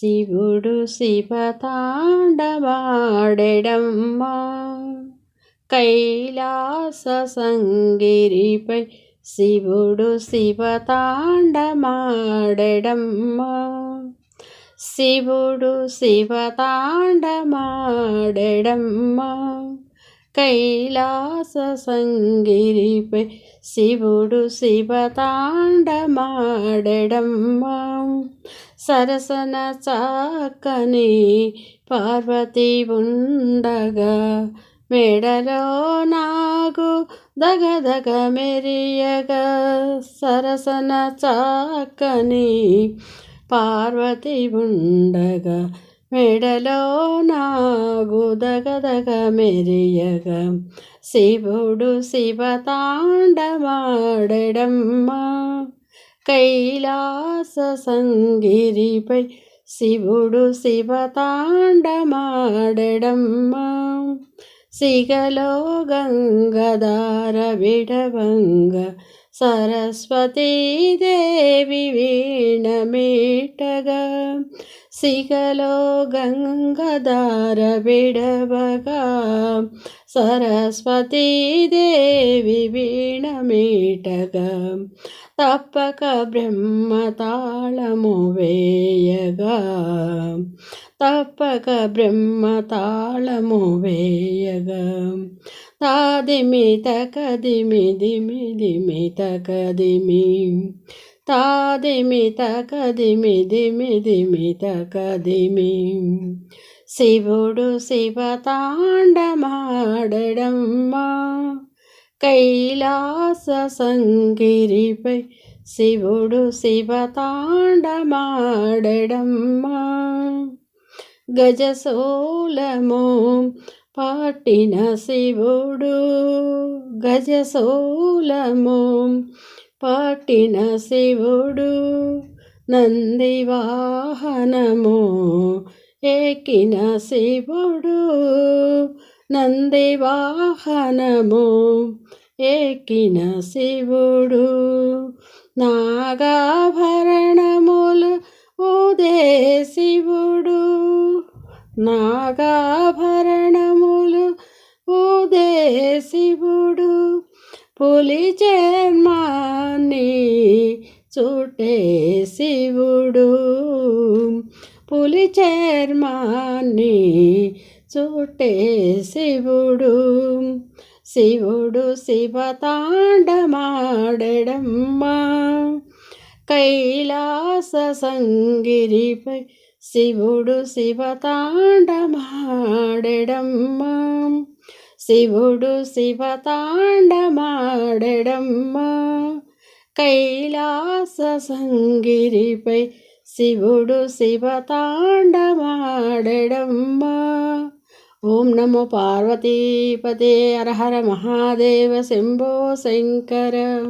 శివుడు శివతాండవాడెడమ్మా. కైలాస సంగిరిపై శివుడు శివతాండమాడెడమ్మా. శివుడు శివతాండమాడెడమ్మా. కైలాస సంగిరిపై శివుడు శివతాండమాడెడమ్మా. సరసన చాకని పార్వతి ఉండగా మెడలో నాగు దగదగ మెరియగా. సరసన చాకని పార్వతి ఉండగా మెడలో నాగు దగదగ మెరియగా. శివుడు శివతాండమాడమ్మా కైలాస సంగిరిపై శివుడు శివతాండమాడమ్మా సిగలో గంగధార విడవంగ. సరస్వతీదేవి వీణమీటగా సిగలో గంగధార విడవగా సరస్వతీ దేవి వీణమీటగా తప్పక బ్రహ్మ తాళము వేయగా తప్పక బ్రహ్మ తాళము వేయగా తాదిమి తకదిమి దిమి దిమి తకదిమి తాదిమి తకదిమి దిమి దిమి తకదిమి? శివుడు శివతాండమాడడమ్మా. కైలాస సంగిరిపై శివుడు శివతాండమాడడమ్మా. గజసోలము పాటిన శివుడు గజసోలము పాటిన శివుడు నందివాహనము ఏకిన శివుడు నందివాహనము ఏకిన శివుడు. నాగాభరణములు ఉదే శివుడు. నాగాభరణములు ఉదే శివుడు. పులి చర్మాన్ని చుట్టే శివుడు. పులి చర్మాన్ని చుట్టే శివుడు. శివుడు శివతాండమాడడమ్మా. కైలాస సంగిరిపై శివుడు శివతాండమాడడమ్మా. శివుడు శివతాండమాడడమ్మా. కైలాస సంగిరిపై శివుడు శివతాండమాడడమ్మా ఓం నమో పార్వతీపతే అరహర మహాదేవ శంభో శంకర.